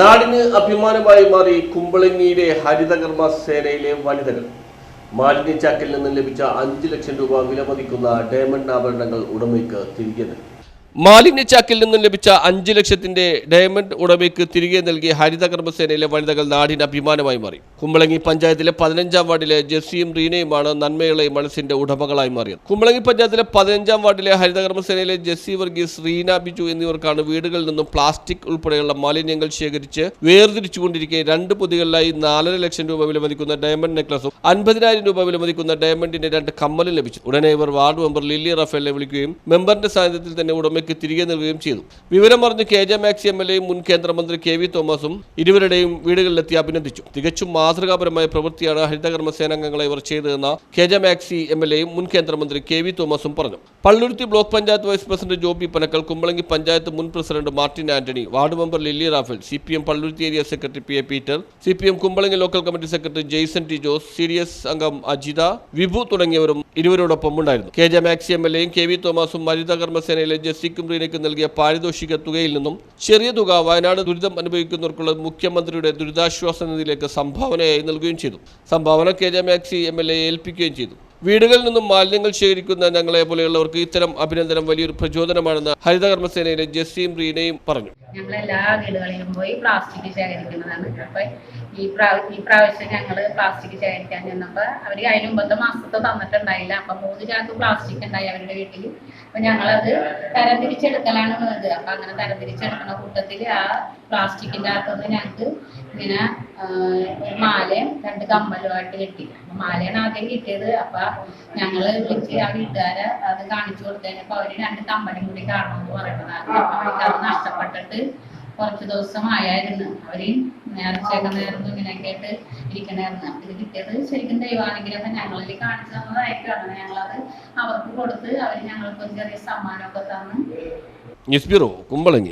നാടിന് അഭിമാനമായി മാറി കുമ്പളങ്ങിയിലെ ഹരിതകർമ്മ സേനയിലെ വനിതകൾ. മാലിന്യച്ചാക്കിൽ നിന്ന് ലഭിച്ച അഞ്ച് ലക്ഷം രൂപ വിലമതിക്കുന്ന ഡയമണ്ട് ആഭരണങ്ങൾ ഉടമയ്ക്ക് തിരികെ നൽകി. മാലിന്യ ചാക്കിൽ നിന്നും ലഭിച്ച അഞ്ച് ലക്ഷത്തിന്റെ ഡയമണ്ട് ഉടമയ്ക്ക് തിരികെ നൽകി ഹരിത കർമ്മസേനയിലെ വനിതകൾ നാടിന് അഭിമാനമായി മാറി. കുമ്പളങ്ങി പഞ്ചായത്തിലെ പതിനഞ്ചാം വാർഡിലെ ജെസ്സിയും റീനയുമാണ് നന്മയുള്ള മനസ്സിന്റെ ഉടമകളായി മാറിയത്. കുമ്പളങ്ങി പഞ്ചായത്തിലെ പതിനഞ്ചാം വാർഡിലെ ഹരിത കർമ്മസേനയിലെ ജെസ്സി വർഗീസ് റീന ബിജു എന്നിവർക്കാണ് വീടുകളിൽ നിന്നും പ്ലാസ്റ്റിക് ഉൾപ്പെടെയുള്ള മാലിന്യങ്ങൾ ശേഖരിച്ച് വേർതിരിച്ചുകൊണ്ടിരിക്കെ രണ്ട് പൊതികളിലായി നാലര ലക്ഷം രൂപ വിലമതിക്കുന്ന ഡയമണ്ട് നെക്ലസും അൻപതിനായിരം രൂപ വിലമതിക്കുന്ന ഡയമണ്ടിന്റെ രണ്ട് കമ്മലും ലഭിച്ചു. ഉടനെ ഇവർ വാർഡ് മെമ്പർ ലില്ലി റഫേലിനെ വിളിക്കുകയും മെമ്പറിന്റെ സാന്നിധ്യത്തിൽ തന്നെ ഉടമയ്ക്ക് തിരികെ നൽകുകയും ചെയ്തു. വിവരം പറഞ്ഞ് K J Maxy M L എയും മുൻ കേന്ദ്രമന്ത്രി കെ വി തോമസും ഇരുവരുടെയും വീടുകളിലെത്തി അഭിനന്ദിച്ചു. തികച്ചും മാതൃകാപരമായ പ്രവൃത്തിയാണ് ഹരിതകർമ്മസേനാംഗങ്ങളെ ഇവർ ചെയ്തതെന്ന് K J Maxy M L എയും മുൻ കേന്ദ്രമന്ത്രി കെ വി തോമസും പറഞ്ഞു. Palluruthy block panchayat vice president Joby Panakkal Kumbalangi panchayat മുൻ president Martin Antony ward member Lilly Raphael C P M Palluruthy area secretary P A Peter C P M Kumbalangi local committee secretary Jaison T Jose C D S അംഗം അജിത വിഭു തുടങ്ങിയവരും ഇരുവരോടൊപ്പം ഉണ്ടായിരുന്നു. K J Maxy M L എയും K V തോമസും ഹരിതകർമ്മ സേനയിലെ ജെസ്സിക്കും റീനയ്ക്കും നൽകിയ പാരിതോഷിക തുകയിൽ നിന്നും ചെറിയ തുക വയനാട് ദുരിതം അനുഭവിക്കുന്നവർക്കുള്ള മുഖ്യമന്ത്രിയുടെ ദുരിതാശ്വാസ നിധിയിലേക്ക് സംഭാവനയായി നൽകുകയും ചെയ്തു. സംഭാവന K J Maxy M L A ഏൽപ്പിക്കുകയും ചെയ്തു. വീടുകളിൽ നിന്നും മാലിന്യങ്ങൾ ശേഖരിക്കുന്ന ഞങ്ങളെ പോലെയുള്ളവർക്ക് ഇത്തരം അഭിനന്ദനം വലിയൊരു പ്രചോദനമാണെന്ന് ഹരിതകർമ്മസേനയിലെ ജെസ്സിയും റീനയും പറഞ്ഞു. ഞങ്ങൾ എല്ലാ വീടുകളിലും പോയി പ്ലാസ്റ്റിക് ശേഖരിക്കുന്നതാണ്. അപ്പൊ ഈ ഈ പ്രാവശ്യം ഞങ്ങൾ പ്ലാസ്റ്റിക് ശേഖരിക്കാൻ ചെന്നപ്പോ അവർ അതിന് മുമ്പത്തെ മാസത്തെ തന്നിട്ടുണ്ടായില്ല. അപ്പൊ മൂന്ന് ചാക്ക് പ്ലാസ്റ്റിക് ഉണ്ടായി അവരുടെ വീട്ടിൽ അപ്പൊ ഞങ്ങളത് തരംതിരിച്ചെടുക്കലാണ് വേണ്ടത്. അപ്പൊ അങ്ങനെ തരംതിരിച്ചെടുക്കുന്ന കൂട്ടത്തിൽ ആ പ്ലാസ്റ്റിക്കിന്റെ അകത്തുനിന്ന് ഞങ്ങൾക്ക് ഇങ്ങനെ മാലയും രണ്ട് കമ്മലുമായിട്ട് കിട്ടി. അപ്പൊ മാലയാണ് ആദ്യം കിട്ടിയത്. അപ്പൊ ഞങ്ങൾ വിളിച്ച് ആ വീട്ടുകാരെ അത് കാണിച്ചു കൊടുത്തതിനപ്പോ അവർ രണ്ട് കമ്മലും കൂടി കാണണമെന്ന് പറയുന്നതാണ് അപ്പൊ അവർക്ക് അത് നഷ്ടപ്പെട്ടിട്ട് കുറച്ച് ദിവസമായായിരുന്നു. അവർ നേർച്ചയൊക്കെ നേർന്നു ഇങ്ങനെയൊക്കെ ആയിട്ട് ഇരിക്കണായിരുന്നു. ഇത് കിട്ടിയത് ശരിക്കും ദൈവാനുഗ്രഹം. ഞങ്ങളിൽ കാണിച്ചു തന്നതായിട്ടാണ് ഞങ്ങളത് അവർക്ക് കൊടുത്ത് അവർ ഞങ്ങൾക്ക് ചെറിയ സമ്മാനമൊക്കെ തന്നു. News bureau Kumbalangi.